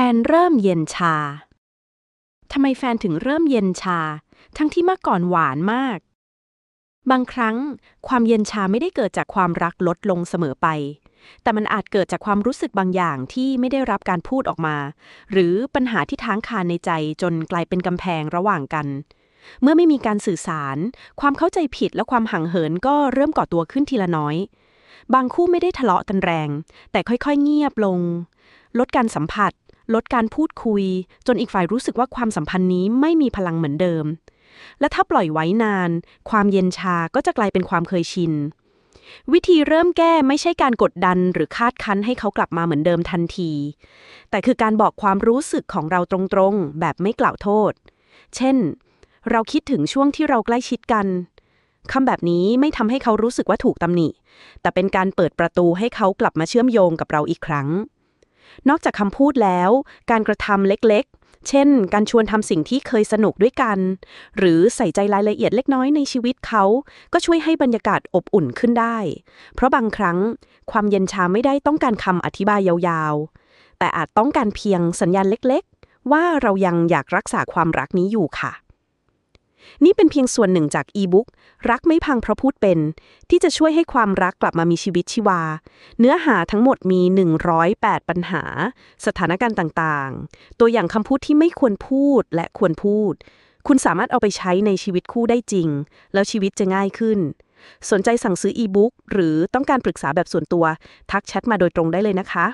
ฟนเริ่มเย็นชา ทำไมแฟนถึงเริ่มเย็นชา ทั้งที่เมื่อก่อนหวานมาก บางครั้งความเย็นชาไม่ได้เกิดจากความรักลดลงเสมอไป แต่มันอาจเกิดจากความรู้สึกบางอย่างที่ไม่ได้รับการพูดออกมา หรือปัญหาที่ท้างคาในใจจนกลายเป็นกำแพงระหว่างกัน เมื่อไม่มีการสื่อสาร ความเข้าใจผิดและความห่างเหินก็เริ่มก่อตัวขึ้นทีละน้อย บางคู่ไม่ได้ทะเลาะกันแรง แต่ค่อยๆ เงียบลง ลดการสัมผัส ลดการพูดคุย จนอีกฝ่ายรู้สึกว่าความสัมพันธ์นี้ไม่มีพลังเหมือนเดิม และถ้าปล่อยไว้นาน ความเย็นชาก็จะกลายเป็นความเคยชิน วิธีเริ่มแก้ไม่ใช่การกดดันหรือคาดคั้นให้เขากลับมาเหมือนเดิมทันที แต่คือการบอกความรู้สึกของเราตรงๆ แบบไม่กล่าวโทษ เช่น เราคิดถึงช่วงที่เราใกล้ชิดกันคำแบบนี้ไม่ทำให้เขารู้สึกว่าถูกตำหนิ แต่เป็นการเปิดประตูให้เขากลับมาเชื่อมโยงกับเราอีกครั้ง นอกจากคำพูดแล้ว การกระทำเล็กๆ เช่น การชวนทำสิ่งที่เคยสนุกด้วยกัน หรือใส่ใจรายละเอียดเล็กน้อยในชีวิตเขา ก็ช่วยให้บรรยากาศอบอุ่นขึ้นได้ เพราะบางครั้ง ความเย็นชาไม่ได้ต้องการคำอธิบายยาวๆ แต่อาจต้องการเพียงสัญญาณเล็กๆ ว่าเรายังอยากรักษาความรักนี้อยู่ค่ะ นี่เป็นเพียงส่วนหนึ่งจากอีบุ๊กรักไม่พังเพราะพูดเป็น ที่จะช่วยให้ความรักกลับมามีชีวิตชีวา เนื้อหาทั้งหมดมี 108 ปัญหา สถานการณ์ต่างๆ ตัวอย่างคำพูดที่ไม่ควรพูดและควรพูด คุณสามารถเอาไปใช้ในชีวิตคู่ได้จริง แล้วชีวิตจะง่ายขึ้น สนใจสั่งซื้ออีบุ๊กหรือต้องการปรึกษาแบบส่วนตัว ทักแชทมาโดยตรงได้เลยนะคะ